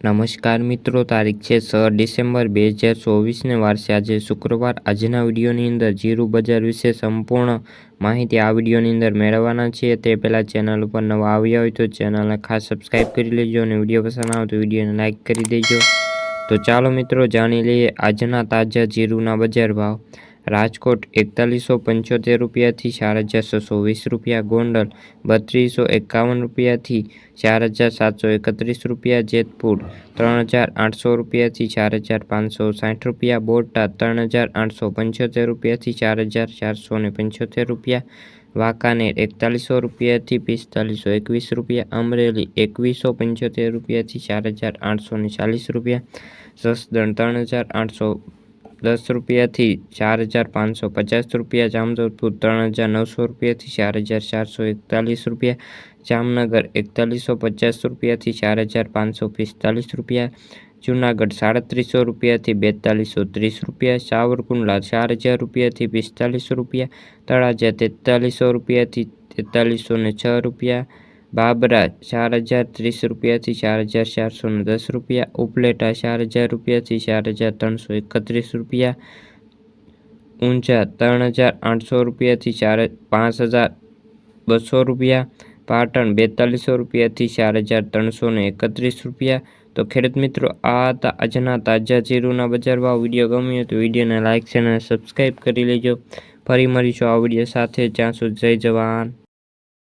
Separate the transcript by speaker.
Speaker 1: નમસ્કાર મિત્રો, તારીખ છે છ ડિસેમ્બર બે હજાર ચોવીસને વારસે આજે શુક્રવાર. આજના વિડીયોની અંદર જીરું બજાર વિશે સંપૂર્ણ માહિતી આ વિડીયોની અંદર મેળવવાના છીએ. તે પહેલાં ચેનલ ઉપર નવા આવ્યા હોય તો ચેનલને ખાસ સબસ્ક્રાઈબ કરી લેજો અને વીડિયો પસંદ આવે તો વિડીયોને લાઇક કરી દેજો. તો ચાલો મિત્રો, જાણી લઈએ આજના તાજા જીરુના બજાર ભાવ. રાજકોટ એકતાલીસો પંચોતેર રૂપિયાથી ચાર હજાર છસો વીસ રૂપિયા, ગોંડલ બત્રીસો એકાવન રૂપિયાથી ચાર હજાર સાતસો એકત્રીસ રૂપિયા, જેતપુર ત્રણ હજાર આઠસો રૂપિયાથી ચાર હજાર પાંચસો સાઠ રૂપિયા, બોટાદ ત્રણ હજાર આઠસો પંચોતેર રૂપિયાથી ચાર હજાર ચારસો ને પંચોતેર રૂપિયા, વાંકાનેર એકતાલીસો રૂપિયાથી પિસ્તાલીસો એકવીસ રૂપિયા, અમરેલી એકવીસો પંચોતેર રૂપિયાથી ચાર હજાર આઠસો ને ચાલીસ રૂપિયા, જસદણ ત્રણ હજાર આઠસો દસ રૂપિયાથી ચાર હજાર પાંચસો પચાસ રૂપિયા, જામજોધપુર ત્રણ હજાર નવસો રૂપિયાથી ચાર હજાર ચારસો એકતાલીસ રૂપિયા, જામનગર એકતાલીસો પચાસ રૂપિયાથી ચાર હજાર પાંચસો પિસ્તાલીસ રૂપિયા, જુનાગઢ સાડત્રીસો રૂપિયાથી બેતાલીસો ત્રીસ રૂપિયા, સાવરકુંડલા ચાર હજાર રૂપિયાથી પિસ્તાલીસો રૂપિયા, તળાજા તેતાલીસો રૂપિયાથી તેતાલીસો ને છ રૂપિયા બાબરા ચાર હજાર ત્રીસ રૂપિયાથી ચાર હજાર ચારસો ને દસ રૂપિયા ઉપલેટા ચાર હજાર રૂપિયાથી ચાર હજાર ત્રણસો એકત્રીસ રૂપિયા ઊંઝા ત્રણ હજાર આઠસો રૂપિયાથી ચાર પાંચ હજાર બસો રૂપિયા પાટણ બેતાલીસો રૂપિયાથી ચાર હજાર ત્રણસો ને એકત્રીસ રૂપિયા તો ખેડૂત મિત્રો આ હતા આજના તાજા જીરુના બજાર ભાવ વીડિયો ગમ્યો તો વિડીયોને લાઇક છે અને સબસ્ક્રાઈબ કરી લેજો ફરી મળીશું આ વીડિયો સાથે જ્યાં સુધી જય જવાન